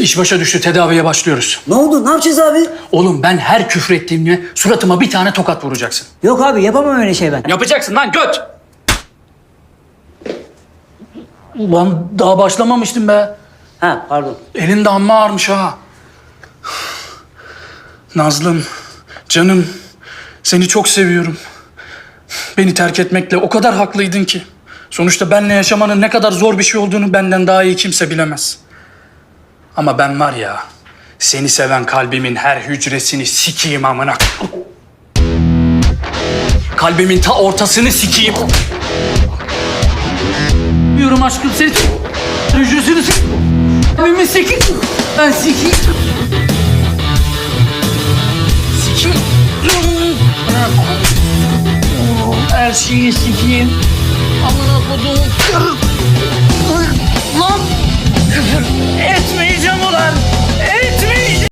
İş başa düştü tedaviye başlıyoruz. Ne oldu? Ne yapacağız abi? Oğlum ben her küfür ettiğimde suratıma bir tane tokat vuracaksın. Yok abi yapamam öyle şey ben. Yapacaksın lan göt! Ulan daha başlamamıştım be. Ha pardon. Elin de amma ağırmış ha. Nazlım, canım, seni çok seviyorum. Beni terk etmekle o kadar haklıydın ki. Sonuçta benle yaşamanın ne kadar zor bir şey olduğunu benden daha iyi kimse bilemez. Ama ben var ya, seni seven kalbimin her hücresini sikeyim amına. Kalbimin ta ortasını sikeyim. Diyorum aşkım seni hücresini sik... Kalbimi sikeyim. Ben sikeyim. Sikeyim. Her şeyi sikeyim. Amına kodum. Lan